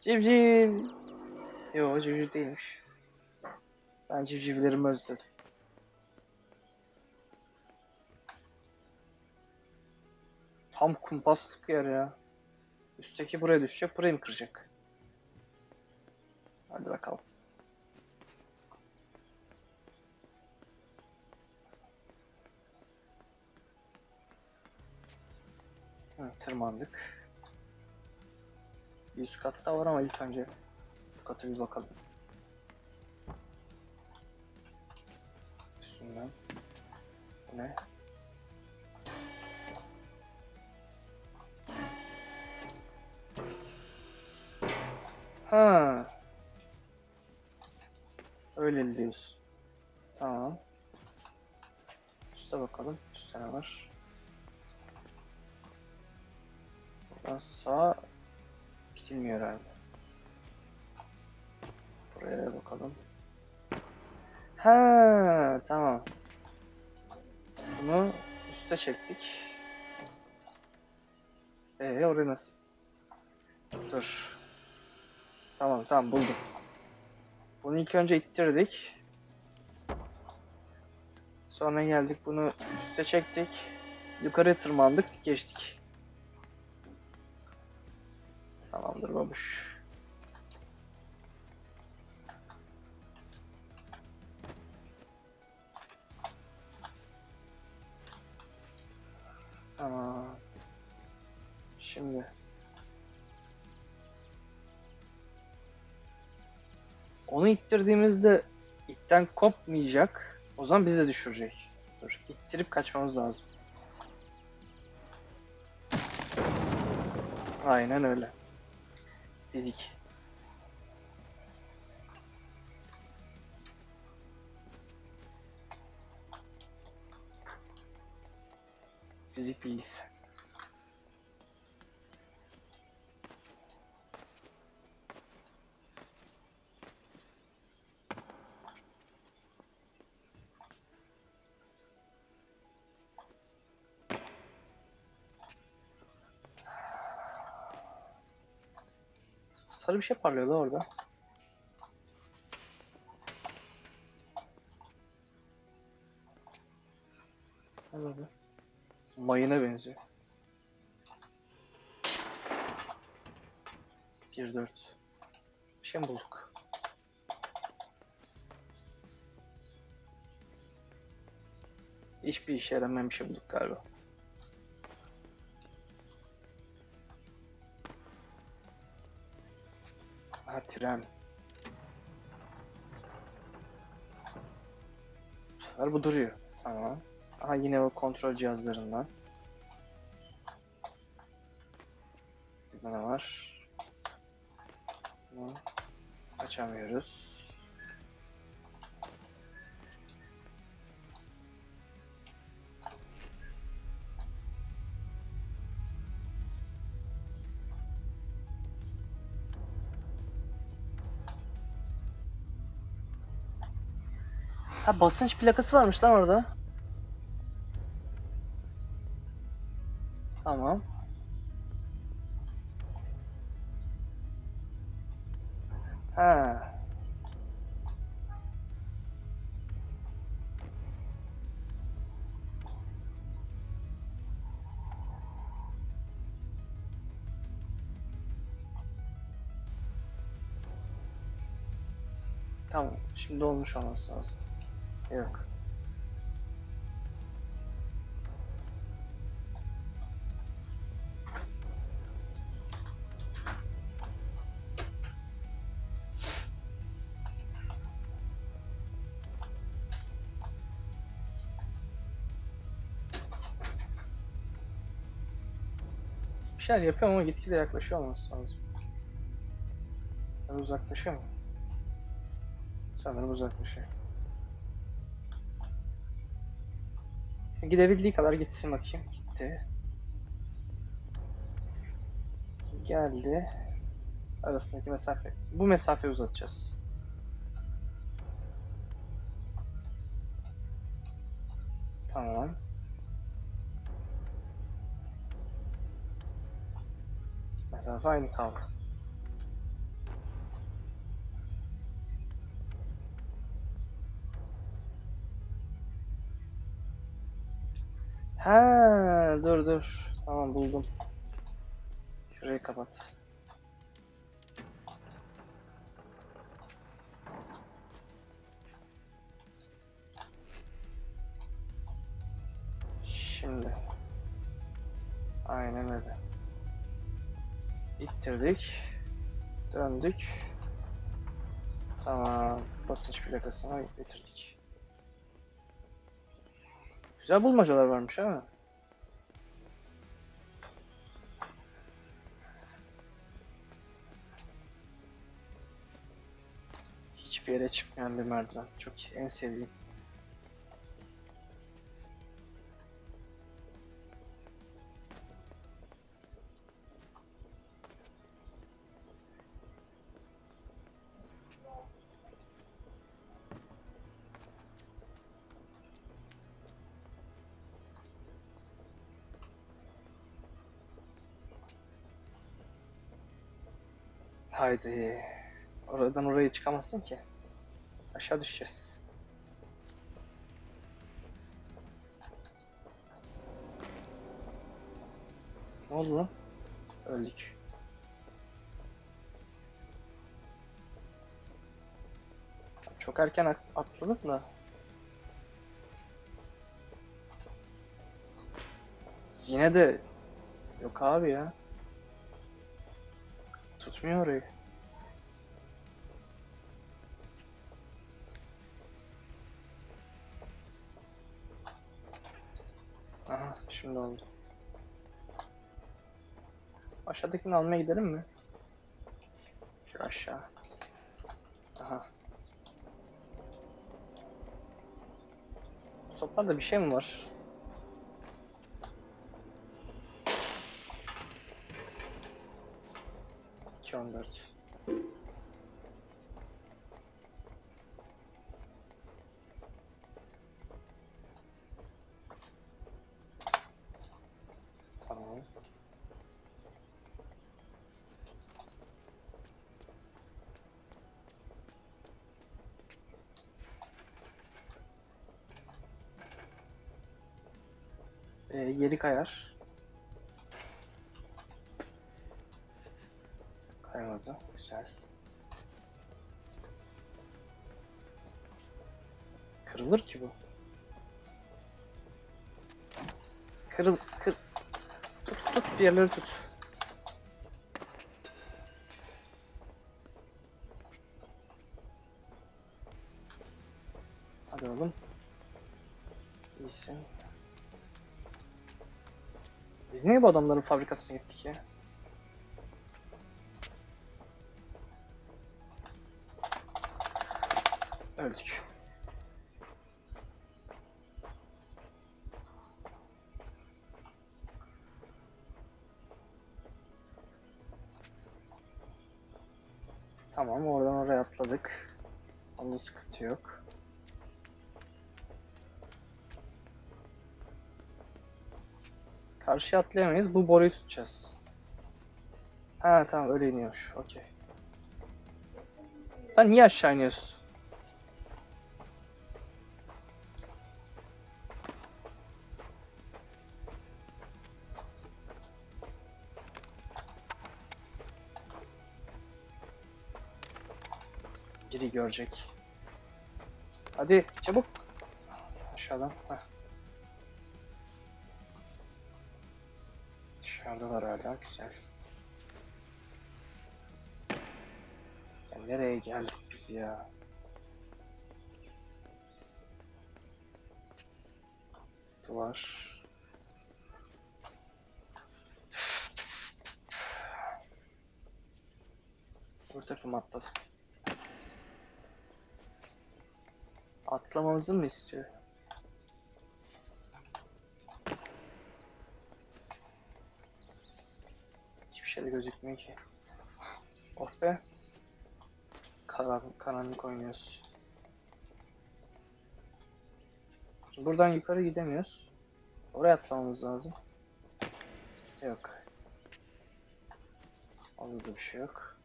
Civciv. Yo civciv değilmiş. Ben civcivlerimi özledim. Tam kumpaslık yer ya. Üstteki buraya düşecek, burayı mı kıracak? Hadi bakalım. Tırmandık. Bir üst kat daha var ama ilk önce bu katı bir bakalım. Üstünden. Ne? Ha. Öyle diyorsun. Tamam. Üste bakalım. Üstte ne var? Buradan sağa gidilmiyor herhalde. Buraya bakalım. Ha, tamam. Bunu üste çektik. Ee, oraya nasıl? Dur. Tamam, tamam buldum. Bunu ilk önce ittirdik. Sonra geldik bunu üste çektik. Yukarı tırmandık, geçtik. Tamamdır babuş. Tamam. Şimdi. Onu ittirdiğimizde ipten kopmayacak. O zaman bizi de düşürecek. Dur, ittirip kaçmamız lazım. Aynen öyle. physique. Physique, peace. Sarı bir şey parlıyordu orada. Ne böyle? Mayına benziyor. 1-4. Bir şey mi bulduk? Hiçbir işe yaramayan bir şey bulduk galiba. Tren. Bu bu duruyor. Tamam. Aha yine o kontrol cihazlarından. Burada ne var? Açamıyoruz. Ha basınç plakası varmış lan orada. Tamam. Ha. Tamam. Şimdi olmuş olması lazım. Yok. Bir şeyler yapıyorum ama gitgide yaklaşıyor olması lazım. Da uzaklaşıyor mu? Sanırım uzaklaşıyor. Gidebildiği kadar gitsin bakayım. Gitti. Geldi. Arasındaki mesafe. Bu mesafeyi uzatacağız. Tamam. Mesafe aynı kaldı. Ha, dur dur. Tamam buldum. Şurayı kapat. Şimdi. Aynen öyle. İttirdik. Döndük. Tamam. Basınç plakasına getirdik. Güzel bulmacalar varmış ha. Hiçbir yere çıkmayan bir merdiven. Çok en sevdiğim. Haydi. Oradan oraya çıkamazsın ki. Aşağı düşeceğiz. Ne oldu lan? Öldük. Çok erken at- atladık da. Yine de yok abi ya. Tutmuyor orayı. Şimdi oldu. Aşağıdakini almaya gidelim mi? Şu aşağı. Aha. Toplarda bir şey mi var? İki on. Geri kayar. Kaymadı. Güzel. Kırılır ki bu. Kırıl, kır. Tut, tut, bir yerleri tut. Biz niye bu adamların fabrikasına gittik ya? Öldük. Tamam oradan oraya atladık. Onda sıkıntı yok. Karşıya atlayamayız. Bu boruyu tutacağız. Ha tamam öyle iniyormuş. Okey. Lan niye aşağı iniyorsun? Biri görecek. Hadi çabuk. Aşağıdan. Heh. Dışarıdalar hala güzel. Ya nereye geldik biz ya? Duvar. Öbür tarafıma atladı. Atlamamızı mı istiyor? Gözükmüyor ki. Oh be. Karan, karanlık oynuyoruz. Buradan yukarı gidemiyoruz. Oraya atlamamız lazım. Yok. Orada da bir şey yok.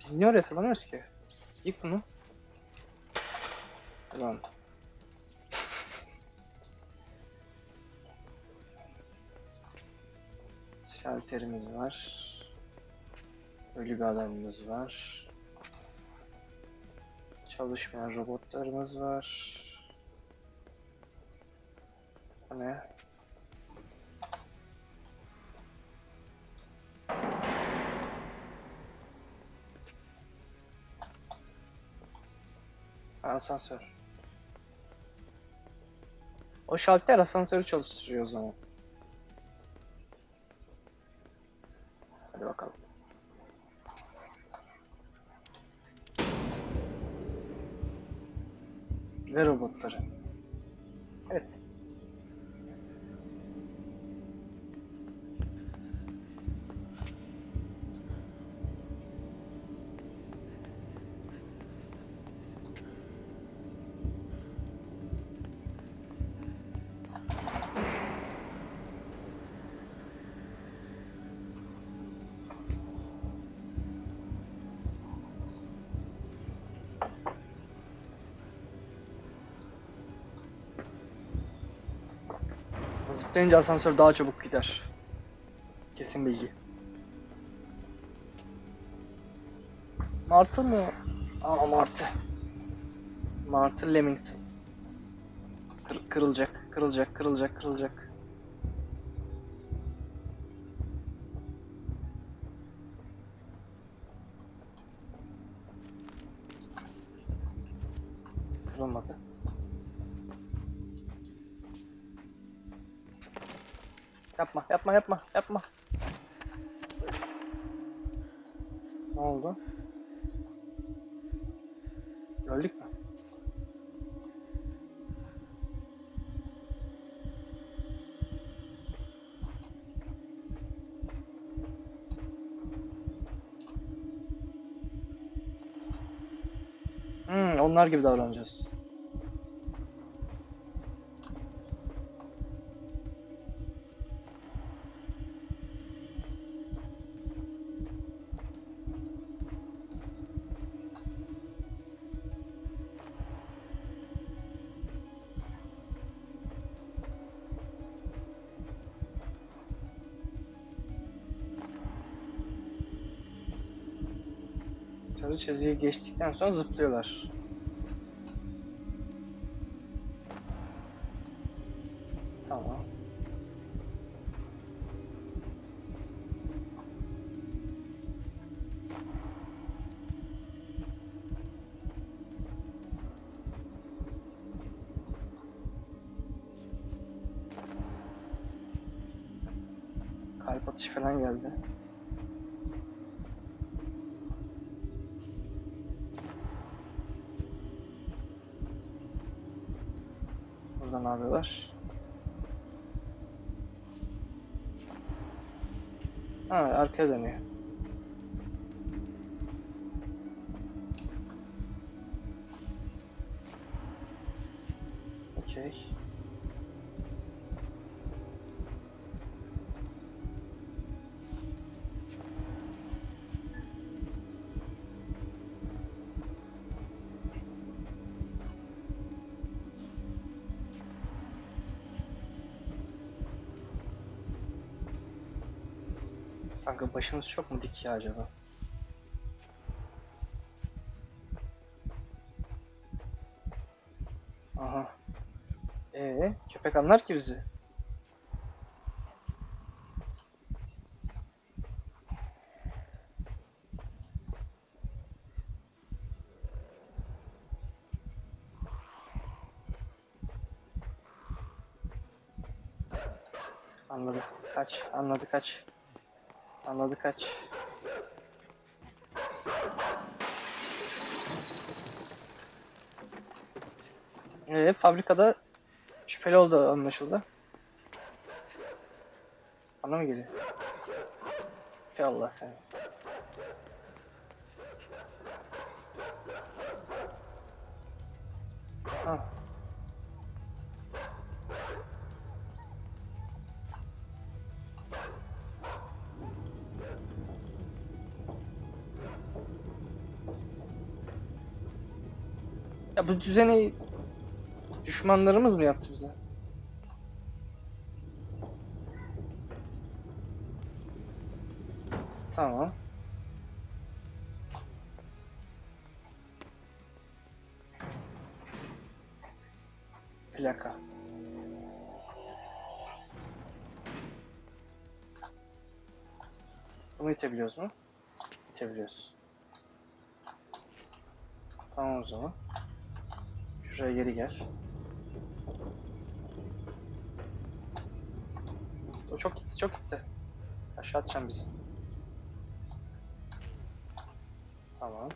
Biz niye oraya tırmanıyoruz ki? Yık bunu. Ulan. Şalterimiz var. Ölü bir adamımız var. Çalışmayan robotlarımız var. Bu ne? Asansör. O şalter asansörü çalıştırıyor o zaman. Ve robotları. Evet. Zıplayınca asansör daha çabuk gider. Kesin bilgi. Martı mı? Aa Martı. Martı Lemington. Kır- kırılacak, kırılacak, kırılacak, kırılacak. Onlar gibi davranacağız. Sarı çizgiyi geçtikten sonra zıplıyorlar. Kalp atışı falan geldi. Burada ne yapıyorlar? Ha, arkaya dönüyor. Kanka başımız çok mu dik ya acaba? Aha. Ee, köpek anlar ki bizi. Anladı. Kaç. Anladı kaç. Anladı kaç. Ee, fabrikada şüpheli oldu anlaşıldı. Bana mı geliyor? Ey Allah seni. Bu düzeni düşmanlarımız mı yaptı bize? Tamam. Plaka. Bunu itebiliyoruz mu? İtebiliyoruz. Tamam o zaman. Şuraya geri gel. O çok gitti, çok gitti. Aşağı atacağım bizi. Tamam.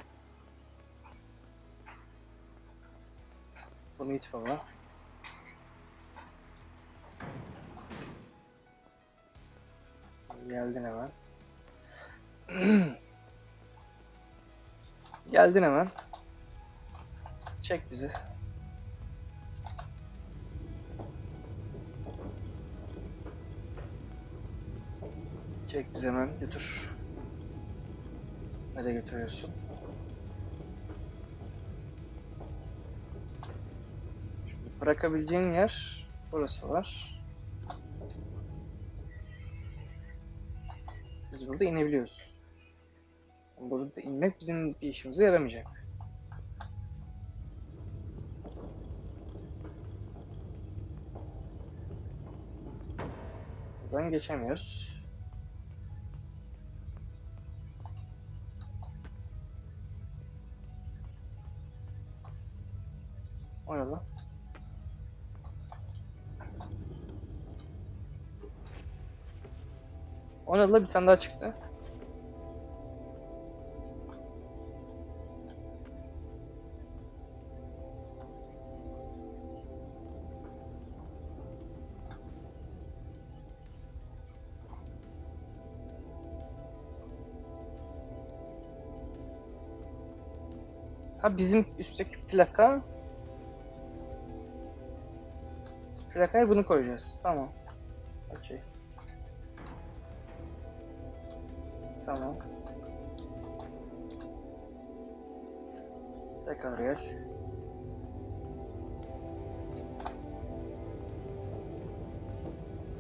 Bunu it baba. Geldin hemen. Geldin hemen. Çek bizi. Çek bizi hemen götür. Nereye götürüyorsun? Şimdi bırakabileceğin yer burası var. Biz burada inebiliyoruz. Burada inmek bizim bir işimize yaramayacak. Buradan geçemiyoruz. O ne? Bir tane daha çıktı. Ha bizim üstteki plaka. Plakaya bunu koyacağız. Tamam. Okey. Tamam. Tekrar gel.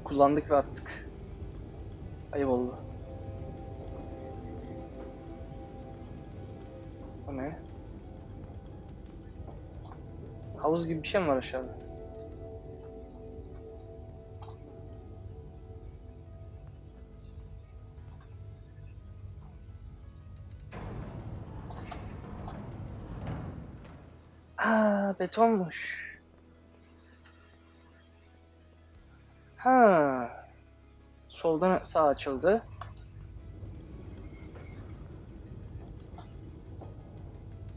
Kullandık ve attık. Ayıp oldu. Bu ne? Havuz gibi bir şey mi var aşağıda? Aa, betonmuş. Ha. Soldan sağ açıldı.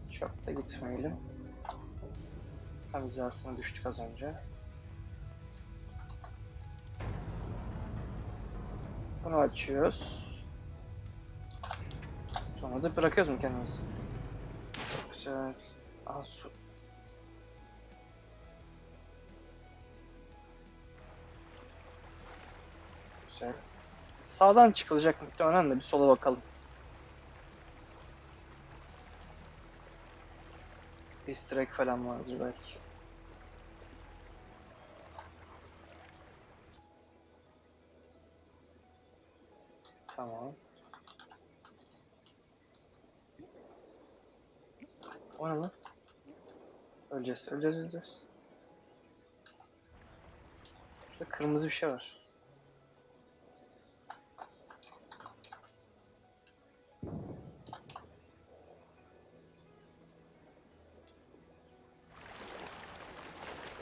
Çok da gitmeyelim. Tam hizasına düştük az önce. Bunu açıyoruz. Sonra da bırakıyoruz mu kendimizi? Çok güzel. Aa su. Güzel. Sağdan çıkılacak muhtemelen de bir sola bakalım. Egg falan vardır belki. Tamam. O ne lan? Öleceğiz, öleceğiz, öleceğiz. Şurada kırmızı bir şey var.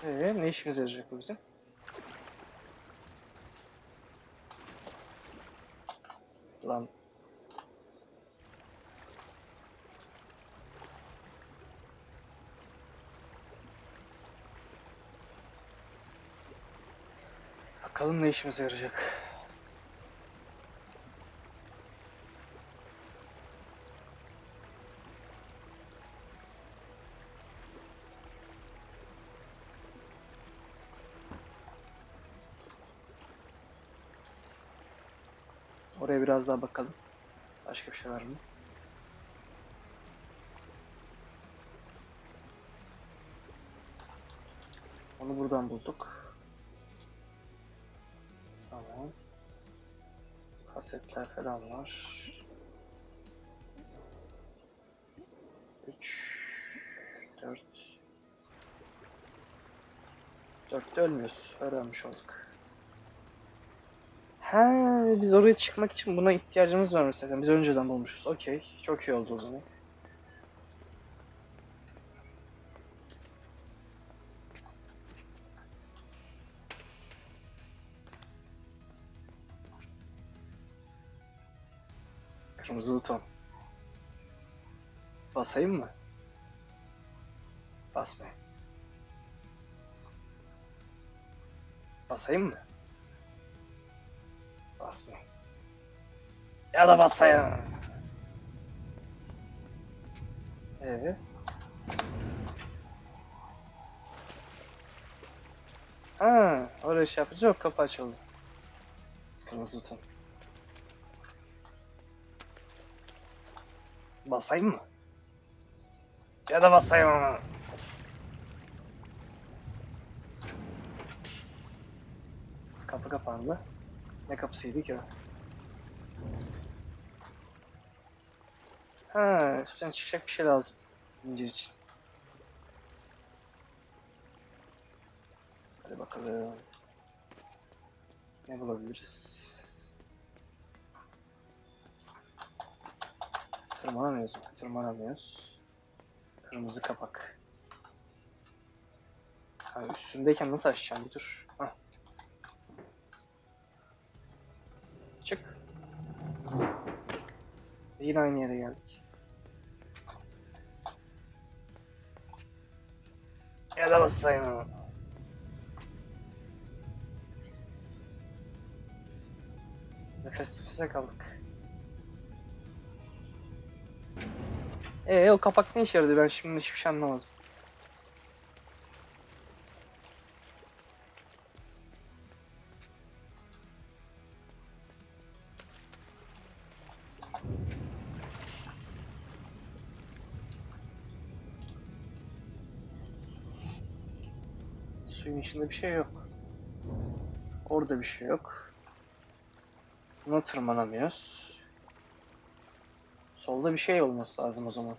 Ee, ne işimize yarayacak bu bizim? Lan. Bakalım ne işimize yarayacak. Oraya biraz daha bakalım. Başka bir şey var mı? Onu buradan bulduk. Tamam. Kasetler falan var. 3 4 4'te ölmüyoruz. Öğrenmiş olduk. Ha, biz oraya çıkmak için buna ihtiyacımız var mesela. Biz önceden bulmuşuz. Okey. Çok iyi oldu o zaman. Kırmızı buton. Basayım mı? Basmayın. Basayım mı? Basmayın. Ya da basayım. Ee? Ha, oraya şey yapınca yok kapı açıldı. Kırmızı buton. Basayım mı? Ya da basayım ama. Kapı kapandı. Ne kapısıydı ki o? Ha, üstten çıkacak bir şey lazım. Zincir için. Hadi bakalım. Ne bulabiliriz? Tırmanamıyoruz? Tırmanamıyoruz. Kırmızı kapak. Ha, üstündeyken nasıl açacağım bir dur. Hah. Yine aynı yere geldik. Ya da basayım ama. Nefes nefese kaldık. Ee o kapak ne işe yaradı ben şimdi hiçbir şey anlamadım. Suyun içinde bir şey yok. Orada bir şey yok. Buna tırmanamıyoruz. Solda bir şey olması lazım o zaman.